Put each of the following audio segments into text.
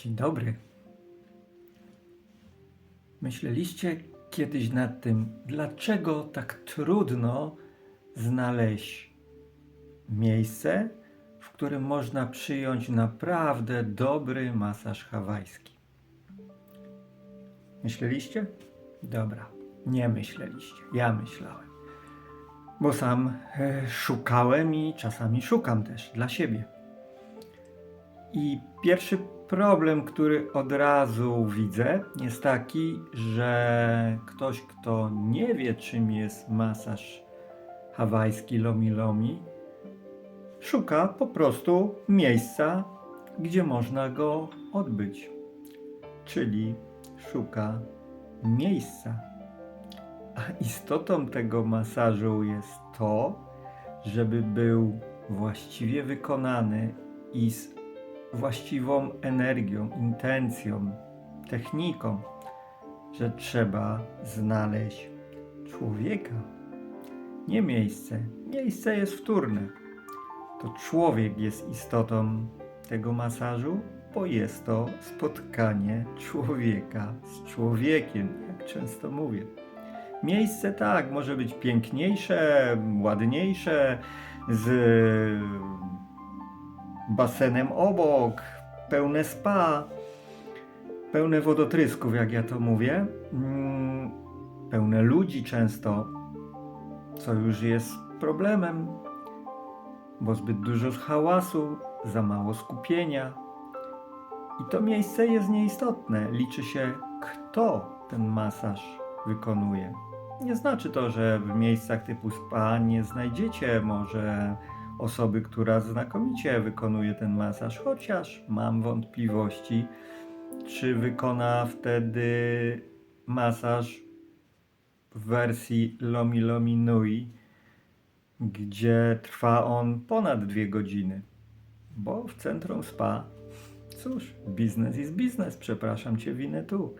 Dzień dobry. Myśleliście kiedyś nad tym, dlaczego tak trudno znaleźć miejsce, w którym można przyjąć naprawdę dobry masaż hawajski? Myśleliście? Dobra, nie myśleliście. Ja myślałem. Bo sam e, szukałem i czasami szukam też dla siebie. I pierwszy problem, który od razu widzę, jest taki, że ktoś, kto nie wie, czym jest masaż hawajski Lomi Lomi, szuka po prostu miejsca, gdzie można go odbyć. Czyli szuka miejsca. A istotą tego masażu jest to, żeby był właściwie wykonany i z właściwą energią, intencją, techniką, że trzeba znaleźć człowieka, nie miejsce. Miejsce jest wtórne. To człowiek jest istotą tego masażu, bo jest to spotkanie człowieka z człowiekiem, jak często mówię. Miejsce tak, może być piękniejsze, ładniejsze, z basenem obok, pełne spa, pełne wodotrysków, jak ja to mówię, mm, pełne ludzi często, co już jest problemem, bo zbyt dużo hałasu, za mało skupienia. I to miejsce jest nieistotne. Liczy się, kto ten masaż wykonuje. Nie znaczy to, że w miejscach typu spa nie znajdziecie może osoby, która znakomicie wykonuje ten masaż, chociaż mam wątpliwości, czy wykona wtedy masaż w wersji Lomi Lomi Nui, gdzie trwa on ponad dwie godziny. Bo w centrum spa, cóż, biznes jest biznes, przepraszam cię, winę tu.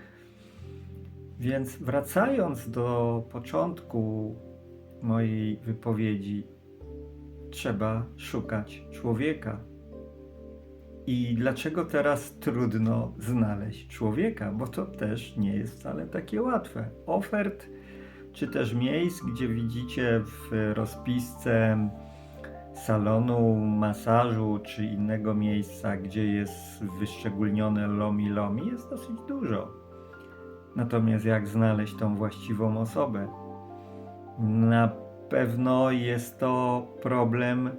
Więc wracając do początku mojej wypowiedzi, trzeba szukać człowieka. I dlaczego teraz trudno znaleźć człowieka? Bo to też nie jest wcale takie łatwe. Ofert, czy też miejsc, gdzie widzicie w rozpisce salonu, masażu, czy innego miejsca, gdzie jest wyszczególnione lomi lomi, jest dosyć dużo. Natomiast jak znaleźć tą właściwą osobę? Na pewno jest to problem,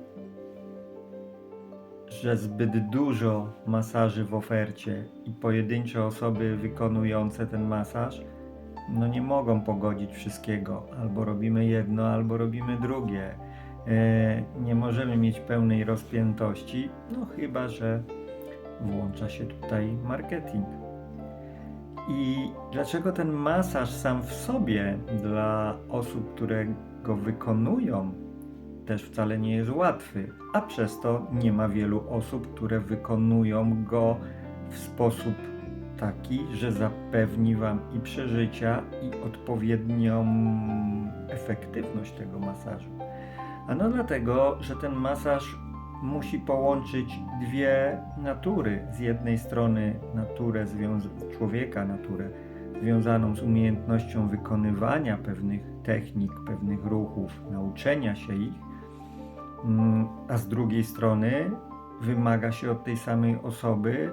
że zbyt dużo masaży w ofercie i pojedyncze osoby wykonujące ten masaż no nie mogą pogodzić wszystkiego. Albo robimy jedno, albo robimy drugie. E, nie możemy mieć pełnej rozpiętości, no chyba, że włącza się tutaj marketing. I dlaczego ten masaż sam w sobie dla osób, które go wykonują, też wcale nie jest łatwy, a przez to nie ma wielu osób, które wykonują go w sposób taki, że zapewni Wam i przeżycia, i odpowiednią efektywność tego masażu. Ano dlatego, że ten masaż musi połączyć dwie natury. Z jednej strony naturę człowieka, naturę związaną z umiejętnością wykonywania pewnych technik, pewnych ruchów, nauczenia się ich, mm, a z drugiej strony wymaga się od tej samej osoby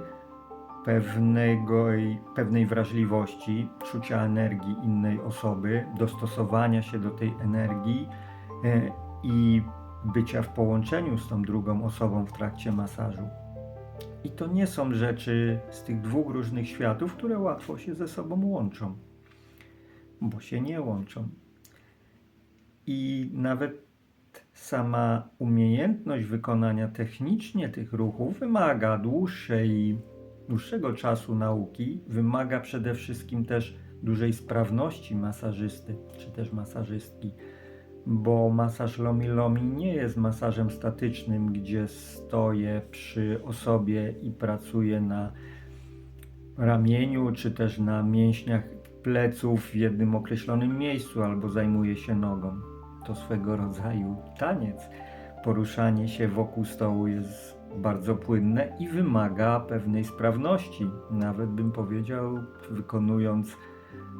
pewnego, pewnej wrażliwości, czucia energii innej osoby, dostosowania się do tej energii e, i bycia w połączeniu z tą drugą osobą w trakcie masażu. I to nie są rzeczy z tych dwóch różnych światów, które łatwo się ze sobą łączą, bo się nie łączą. I nawet sama umiejętność wykonania technicznie tych ruchów wymaga dłuższej, dłuższego czasu nauki, wymaga przede wszystkim też dużej sprawności masażysty czy też masażystki bo masaż Lomi Lomi nie jest masażem statycznym, gdzie stoję przy osobie i pracuję na ramieniu, czy też na mięśniach pleców w jednym określonym miejscu, albo zajmuję się nogą. To swego rodzaju taniec. Poruszanie się wokół stołu jest bardzo płynne i wymaga pewnej sprawności. Nawet bym powiedział, wykonując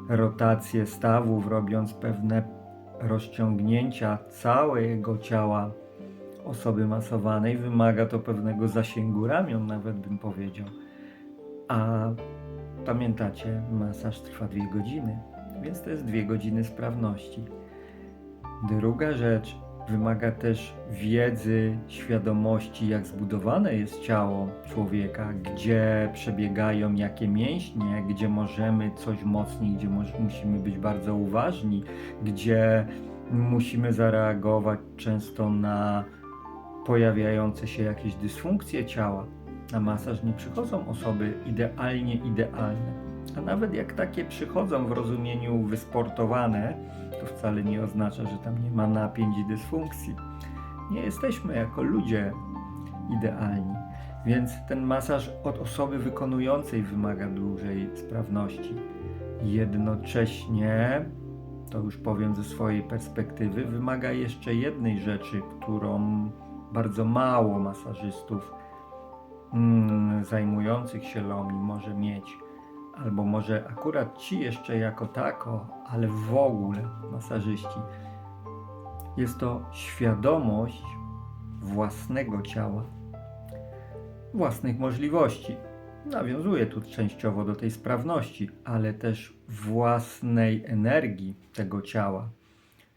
rotację stawów, robiąc pewne rozciągnięcia całego ciała osoby masowanej, wymaga to pewnego zasięgu ramion, nawet bym powiedział. A pamiętacie, masaż trwa dwie godziny, więc to jest dwie godziny sprawności. Druga rzecz wymaga też wiedzy, świadomości, jak zbudowane jest ciało człowieka, gdzie przebiegają jakie mięśnie, gdzie możemy coś mocniej, gdzie musimy być bardzo uważni, gdzie musimy zareagować często na pojawiające się jakieś dysfunkcje ciała. Na masaż nie przychodzą osoby idealnie idealne. A nawet jak takie przychodzą w rozumieniu wysportowane, to wcale nie oznacza, że tam nie ma napięć i dysfunkcji. Nie jesteśmy jako ludzie idealni, więc ten masaż od osoby wykonującej wymaga dużej sprawności. Jednocześnie, to już powiem ze swojej perspektywy, wymaga jeszcze jednej rzeczy, którą bardzo mało masażystów mm, zajmujących się lomi może mieć albo może akurat ci jeszcze jako tako, ale w ogóle masażyści. Jest to świadomość własnego ciała, własnych możliwości. Nawiązuje tu częściowo do tej sprawności, ale też własnej energii tego ciała,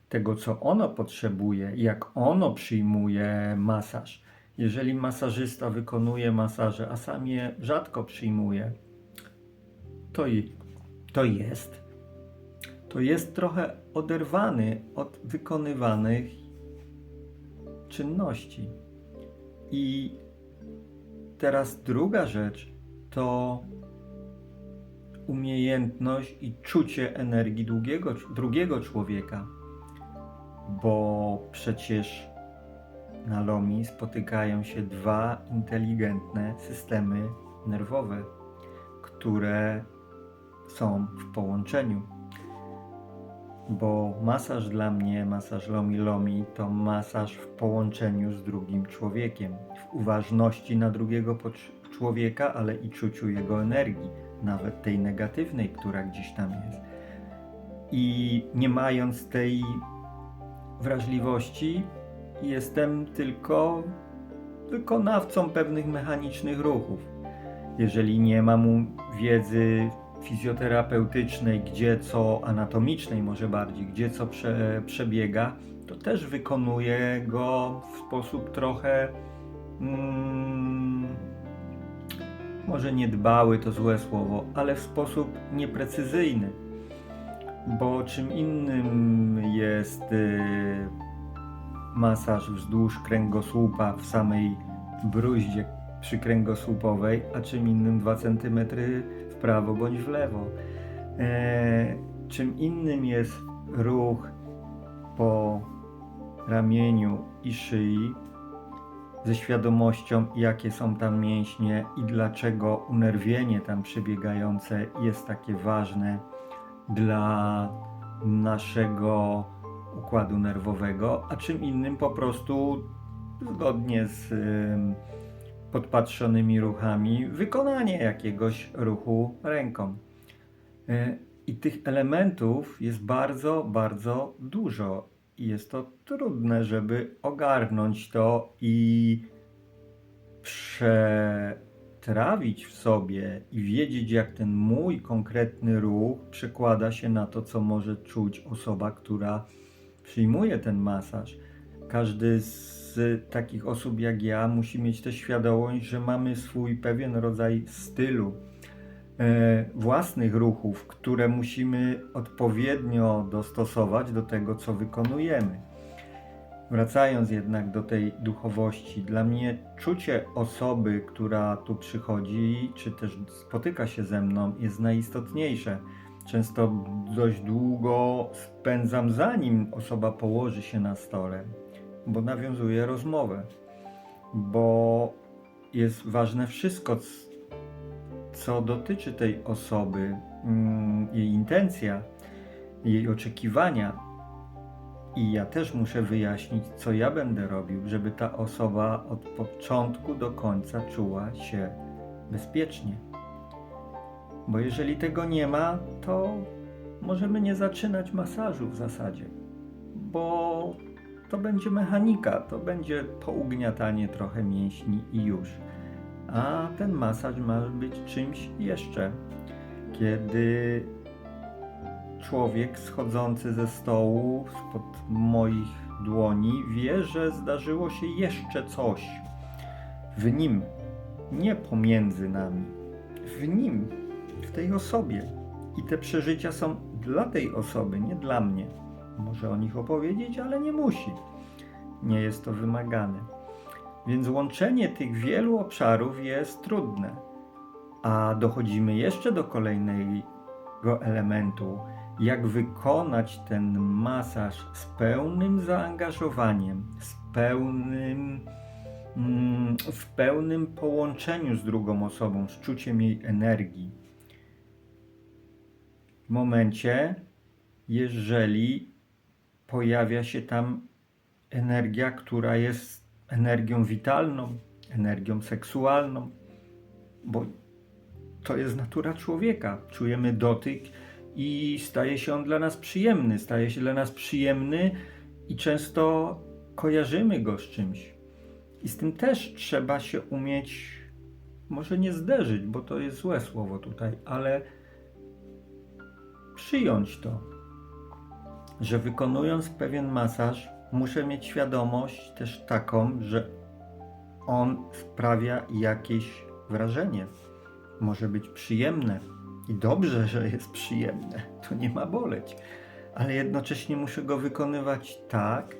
tego co ono potrzebuje, jak ono przyjmuje masaż. Jeżeli masażysta wykonuje masaże, a sam je rzadko przyjmuje, to, to jest. To jest trochę oderwany od wykonywanych czynności. I teraz druga rzecz to umiejętność i czucie energii drugiego, drugiego człowieka, bo przecież na Lomi spotykają się dwa inteligentne systemy nerwowe, które są w połączeniu. Bo masaż dla mnie, masaż Lomi Lomi to masaż w połączeniu z drugim człowiekiem, w uważności na drugiego człowieka, ale i czuciu jego energii, nawet tej negatywnej, która gdzieś tam jest. I nie mając tej wrażliwości, jestem tylko wykonawcą pewnych mechanicznych ruchów. Jeżeli nie mam wiedzy fizjoterapeutycznej, gdzie co anatomicznej może bardziej, gdzie co prze, przebiega, to też wykonuję go w sposób trochę mm, może niedbały to złe słowo, ale w sposób nieprecyzyjny. Bo czym innym jest y, masaż wzdłuż kręgosłupa w samej bruździe przykręgosłupowej, a czym innym 2 cm prawo bądź w lewo. E, czym innym jest ruch po ramieniu i szyi ze świadomością, jakie są tam mięśnie i dlaczego unerwienie tam przebiegające jest takie ważne dla naszego układu nerwowego, a czym innym po prostu zgodnie z podpatrzonymi ruchami wykonanie jakiegoś ruchu ręką. Y, I tych elementów jest bardzo, bardzo dużo. I jest to trudne, żeby ogarnąć to i przetrawić w sobie i wiedzieć, jak ten mój konkretny ruch przekłada się na to, co może czuć osoba, która przyjmuje ten masaż. Każdy z takich osób jak ja musi mieć też świadomość, że mamy swój pewien rodzaj stylu, e, własnych ruchów, które musimy odpowiednio dostosować do tego, co wykonujemy. Wracając jednak do tej duchowości, dla mnie czucie osoby, która tu przychodzi, czy też spotyka się ze mną, jest najistotniejsze. Często dość długo spędzam zanim osoba położy się na stole, bo nawiązuje rozmowę, bo jest ważne wszystko, co dotyczy tej osoby, mm, jej intencja, jej oczekiwania. I ja też muszę wyjaśnić, co ja będę robił, żeby ta osoba od początku do końca czuła się bezpiecznie. Bo jeżeli tego nie ma, to możemy nie zaczynać masażu w zasadzie, bo to będzie mechanika, to będzie pougniatanie trochę mięśni i już. A ten masaż ma być czymś jeszcze. Kiedy człowiek schodzący ze stołu spod moich dłoni wie, że zdarzyło się jeszcze coś w nim, nie pomiędzy nami, w nim, w tej osobie. I te przeżycia są dla tej osoby, nie dla mnie. Może o nich opowiedzieć, ale nie musi. Nie jest to wymagane. Więc łączenie tych wielu obszarów jest trudne. A dochodzimy jeszcze do kolejnego elementu, jak wykonać ten masaż z pełnym zaangażowaniem, z pełnym, mm, w pełnym połączeniu z drugą osobą, z czuciem jej energii. W momencie, jeżeli pojawia się tam energia, która jest energią witalną, energią seksualną, bo to jest natura człowieka. Czujemy dotyk i staje się on dla nas przyjemny. Staje się dla nas przyjemny i często kojarzymy go z czymś. I z tym też trzeba się umieć, może nie zderzyć, bo to jest złe słowo tutaj, ale przyjąć to, że wykonując pewien masaż, muszę mieć świadomość też taką, że on sprawia jakieś wrażenie. Może być przyjemne i dobrze, że jest przyjemne, to nie ma boleć, ale jednocześnie muszę go wykonywać tak,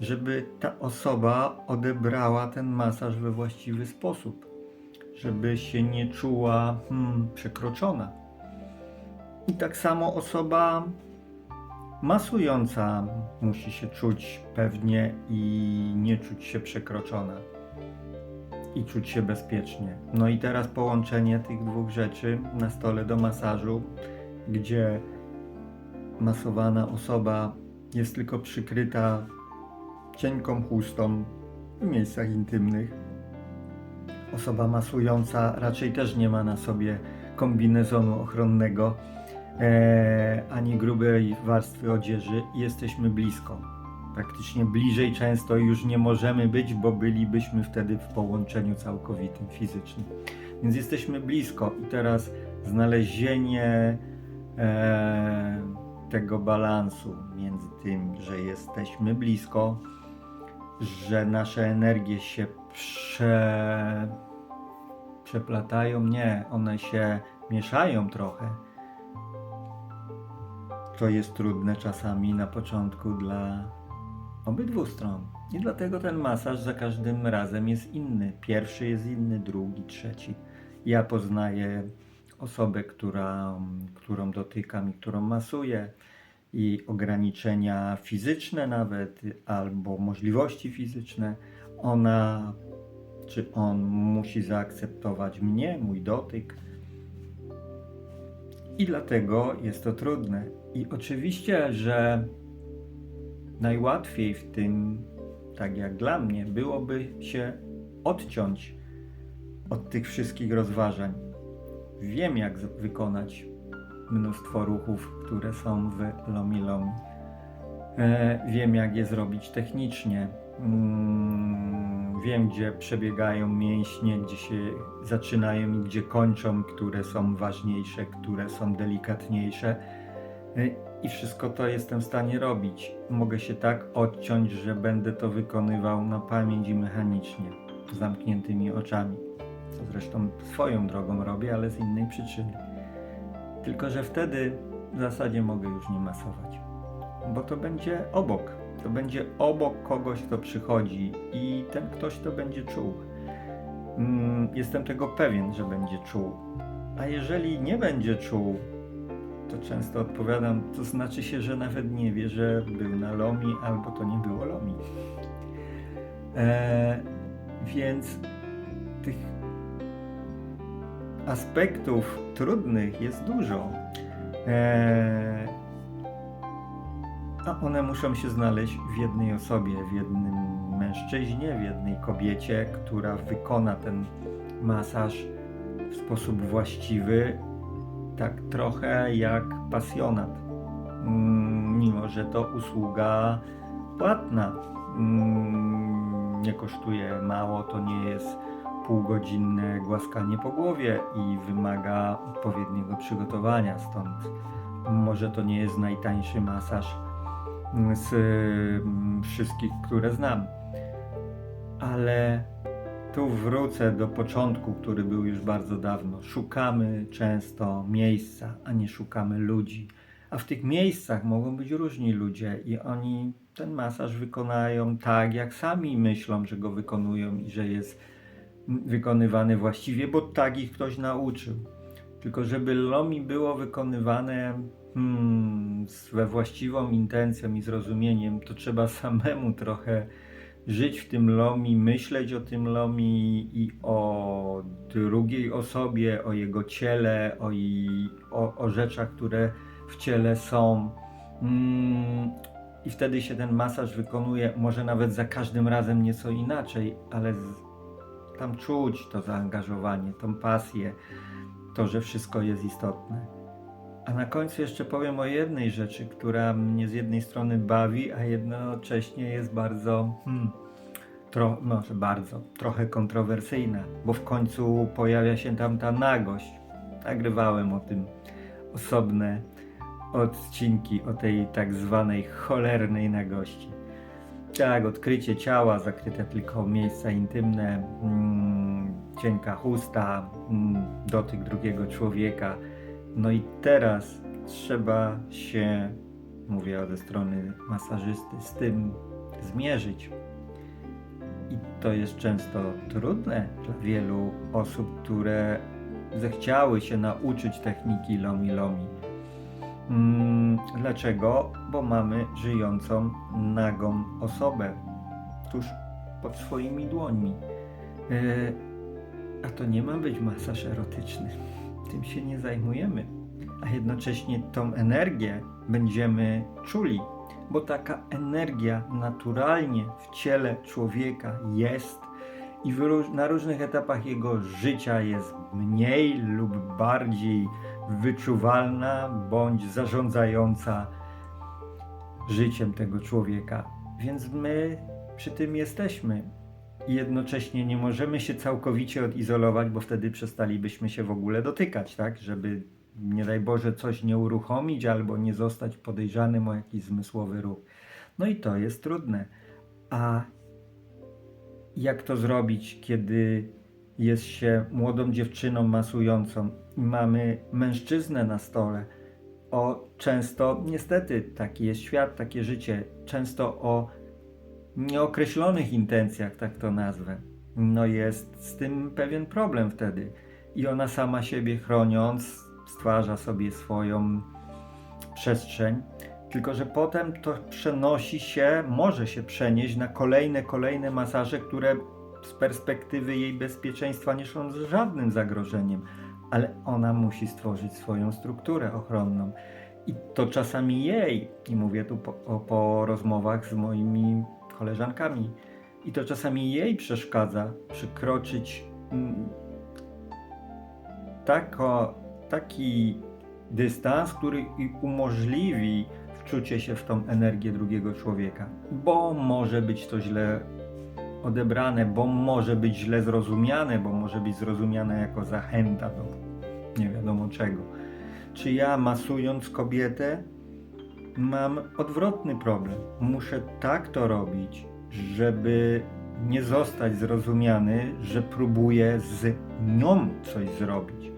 żeby ta osoba odebrała ten masaż we właściwy sposób, żeby się nie czuła hmm, przekroczona. I tak samo osoba masująca musi się czuć pewnie i nie czuć się przekroczona. I czuć się bezpiecznie. No i teraz połączenie tych dwóch rzeczy na stole do masażu, gdzie masowana osoba jest tylko przykryta cienką chustą w miejscach intymnych. Osoba masująca raczej też nie ma na sobie kombinezonu ochronnego ani grubej warstwy odzieży jesteśmy blisko. Praktycznie bliżej często już nie możemy być, bo bylibyśmy wtedy w połączeniu całkowitym fizycznym. Więc jesteśmy blisko i teraz znalezienie e, tego balansu między tym, że jesteśmy blisko, że nasze energie się prze, przeplatają, nie, one się mieszają trochę to jest trudne czasami na początku dla obydwu stron. I dlatego ten masaż za każdym razem jest inny. Pierwszy jest inny, drugi, trzeci. Ja poznaję osobę, która, którą dotykam i którą masuję i ograniczenia fizyczne nawet, albo możliwości fizyczne. Ona czy on musi zaakceptować mnie, mój dotyk. I dlatego jest to trudne. I oczywiście, że najłatwiej w tym, tak jak dla mnie, byłoby się odciąć od tych wszystkich rozważań. Wiem, jak wykonać mnóstwo ruchów, które są w Lomi Lomi. E, wiem, jak je zrobić technicznie. Mm, wiem, gdzie przebiegają mięśnie, gdzie się zaczynają i gdzie kończą, które są ważniejsze, które są delikatniejsze. Y, I wszystko to jestem w stanie robić. Mogę się tak odciąć, że będę to wykonywał na pamięć i mechanicznie, z zamkniętymi oczami. Co zresztą swoją drogą robię, ale z innej przyczyny. Tylko, że wtedy w zasadzie mogę już nie masować, bo to będzie obok. To będzie obok kogoś, kto przychodzi i ten ktoś to będzie czuł. Mm, Jestem tego pewien, że będzie czuł. A jeżeli nie będzie czuł, to często odpowiadam, to znaczy się, że nawet nie wie, że był na Lomi, albo to nie było Lomi. E, więc tych aspektów trudnych jest dużo. E, a one muszą się znaleźć w jednej osobie, w jednym mężczyźnie, w jednej kobiecie, która wykona ten masaż w sposób właściwy, tak trochę jak pasjonat. Mm, Mimo, że to usługa płatna. Mm, Nie kosztuje mało, to nie jest półgodzinne głaskanie po głowie i wymaga odpowiedniego przygotowania, stąd może to nie jest najtańszy masaż z mm, wszystkich, które znam. Ale tu wrócę do początku, który był już bardzo dawno. Szukamy często miejsca, a nie szukamy ludzi. A w tych miejscach mogą być różni ludzie i oni ten masaż wykonają tak, jak sami myślą, że go wykonują i że jest wykonywany właściwie, bo tak ich ktoś nauczył. Tylko żeby lomi było wykonywane hmm, we właściwą intencją i zrozumieniem, to trzeba samemu trochę żyć w tym lomi, myśleć o tym lomi i o drugiej osobie, o jego ciele, o, i, o, o rzeczach, które w ciele są. Mm, I wtedy się ten masaż wykonuje, może nawet za każdym razem nieco inaczej, ale z, tam czuć to zaangażowanie, tą pasję, to, że wszystko jest istotne. A na końcu jeszcze powiem o jednej rzeczy, która mnie z jednej strony bawi, a jednocześnie jest bardzo, hmm, tro, może bardzo, trochę kontrowersyjna, bo w końcu pojawia się tam ta nagość. Nagrywałem o tym osobne odcinki, o tej tak zwanej cholernej nagości. Tak, odkrycie ciała, zakryte tylko miejsca intymne, mm, cienka chusta, mm, dotyk drugiego człowieka. No i teraz trzeba się, mówię ze strony masażysty, z tym zmierzyć. I to jest często trudne dla wielu osób, które zechciały się nauczyć techniki lomi lomi. Mm, Dlaczego? Bo mamy żyjącą nagą osobę tuż pod swoimi dłońmi. E, A to nie ma być masaż erotyczny. Tym się nie zajmujemy. A jednocześnie tą energię będziemy czuli, bo taka energia naturalnie w ciele człowieka jest i na różnych etapach jego życia jest mniej lub bardziej wyczuwalna bądź zarządzająca życiem tego człowieka. Więc my przy tym jesteśmy. I jednocześnie nie możemy się całkowicie odizolować, bo wtedy przestalibyśmy się w ogóle dotykać, tak? Żeby nie daj Boże coś nie uruchomić albo nie zostać podejrzanym o jakiś zmysłowy ruch. No i to jest trudne. A jak to zrobić, kiedy jest się młodą dziewczyną masującą i mamy mężczyznę na stole? O często, niestety, taki jest świat, takie życie, często o nieokreślonych intencjach, tak to nazwę. No jest z tym pewien problem wtedy. I ona sama siebie chroniąc, stwarza sobie swoją przestrzeń. Tylko, że potem to przenosi się, może się przenieść na kolejne, kolejne masaże, które z perspektywy jej bezpieczeństwa nie są żadnym zagrożeniem, ale ona musi stworzyć swoją strukturę ochronną. I to czasami jej, i mówię tu po, po rozmowach z moimi koleżankami, i to czasami jej przeszkadza przekroczyć mm, tako, taki dystans, który umożliwi wczucie się w tą energię drugiego człowieka, bo może być to źle odebrane, bo może być źle zrozumiane, bo może być zrozumiane jako zachęta do nie wiadomo czego. Czy ja masując kobietę mam odwrotny problem? Muszę tak to robić, żeby nie zostać zrozumiany, że próbuję z nią coś zrobić.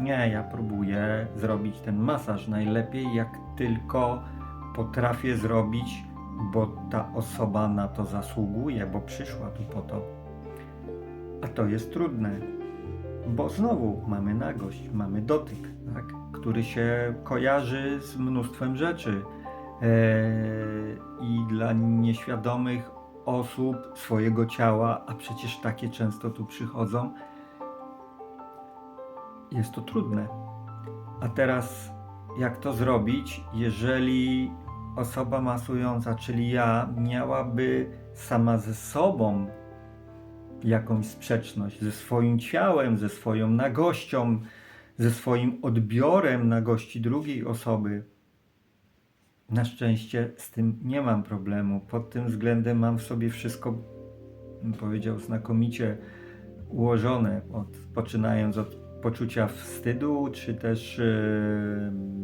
Nie, ja próbuję zrobić ten masaż najlepiej, jak tylko potrafię zrobić, bo ta osoba na to zasługuje, bo przyszła tu po to. A to jest trudne, bo znowu mamy nagość, mamy dotyk, tak? który się kojarzy z mnóstwem rzeczy. Eee, I dla nieświadomych osób swojego ciała, a przecież takie często tu przychodzą, jest to trudne. A teraz, jak to zrobić, jeżeli osoba masująca, czyli ja, miałaby sama ze sobą jakąś sprzeczność, ze swoim ciałem, ze swoją nagością, ze swoim odbiorem nagości drugiej osoby. Na szczęście z tym nie mam problemu. Pod tym względem mam w sobie wszystko, powiedział, znakomicie ułożone, od, poczynając od poczucia wstydu, czy też e,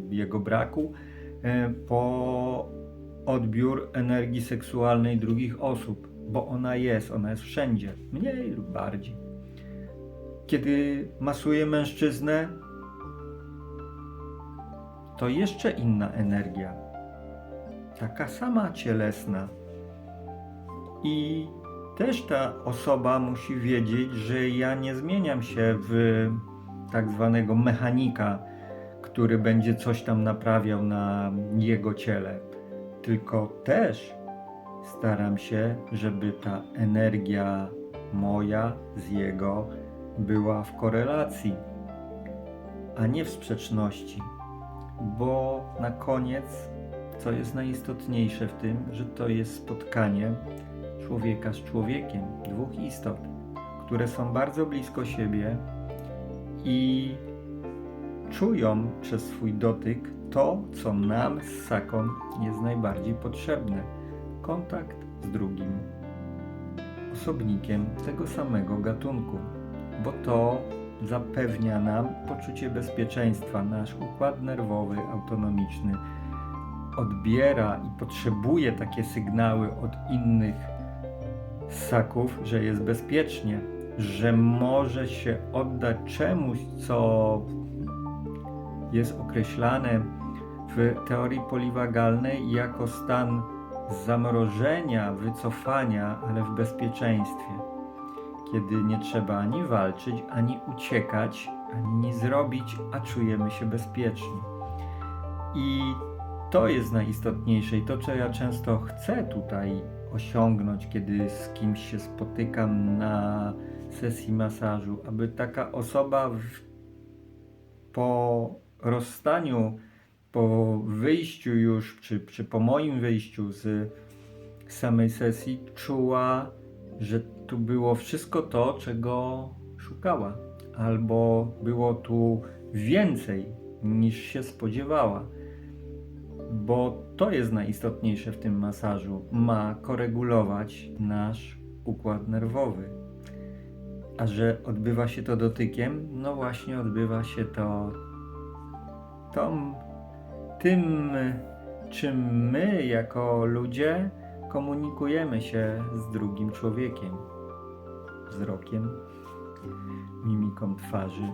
jego braku, e, po odbiór energii seksualnej drugich osób, bo ona jest, ona jest wszędzie, mniej lub bardziej. Kiedy masuję mężczyznę, to jeszcze inna energia, taka sama cielesna. I też ta osoba musi wiedzieć, że ja nie zmieniam się w tak zwanego mechanika, który będzie coś tam naprawiał na jego ciele. Tylko też staram się, żeby ta energia moja z jego była w korelacji, a nie w sprzeczności. Bo na koniec, co jest najistotniejsze w tym, że to jest spotkanie człowieka z człowiekiem, dwóch istot, które są bardzo blisko siebie i czują przez swój dotyk to, co nam z Saką jest najbardziej potrzebne kontakt z drugim osobnikiem tego samego gatunku, bo to zapewnia nam poczucie bezpieczeństwa. Nasz układ nerwowy, autonomiczny odbiera i potrzebuje takie sygnały od innych ssaków, że jest bezpiecznie, że może się oddać czemuś, co jest określane w teorii poliwagalnej jako stan zamrożenia, wycofania, ale w bezpieczeństwie. Kiedy nie trzeba ani walczyć, ani uciekać, ani nic zrobić, a czujemy się bezpiecznie. I to jest najistotniejsze i to, co ja często chcę tutaj osiągnąć, kiedy z kimś się spotykam na sesji masażu, aby taka osoba w, po rozstaniu, po wyjściu już, czy, czy po moim wyjściu z samej sesji, czuła, że tu było wszystko to, czego szukała, albo było tu więcej niż się spodziewała bo to jest najistotniejsze w tym masażu. Ma koregulować nasz układ nerwowy. A że odbywa się to dotykiem, no właśnie odbywa się to tą, tym, czym my jako ludzie komunikujemy się z drugim człowiekiem. Wzrokiem, mimiką twarzy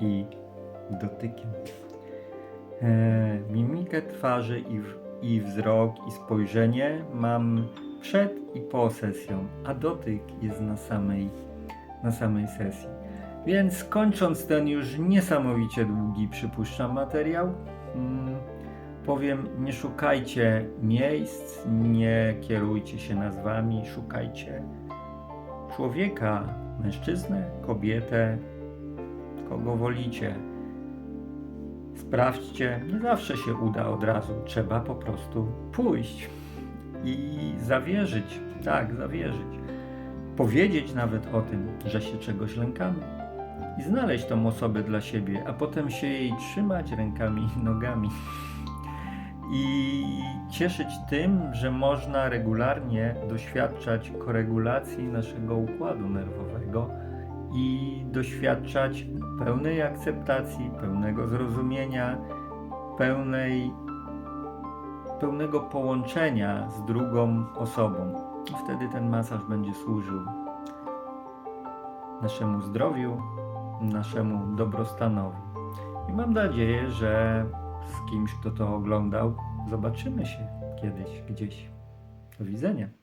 i dotykiem. E, mimikę twarzy i, i wzrok i spojrzenie mam przed i po sesją, a dotyk jest na samej, na samej sesji. Więc kończąc ten już niesamowicie długi, przypuszczam, materiał, mm, powiem, nie szukajcie miejsc, nie kierujcie się nazwami, szukajcie człowieka, mężczyznę, kobietę, kogo wolicie. Sprawdźcie, nie zawsze się uda od razu. Trzeba po prostu pójść i zawierzyć. Tak, zawierzyć. Powiedzieć nawet o tym, że się czegoś lękamy. I znaleźć tą osobę dla siebie, a potem się jej trzymać rękami i nogami. I cieszyć tym, że można regularnie doświadczać koregulacji naszego układu nerwowego i doświadczać pełnej akceptacji, pełnego zrozumienia, pełnej, pełnego połączenia z drugą osobą. I wtedy ten masaż będzie służył naszemu zdrowiu, naszemu dobrostanowi. I mam nadzieję, że z kimś, kto to oglądał, zobaczymy się kiedyś, gdzieś. Do widzenia.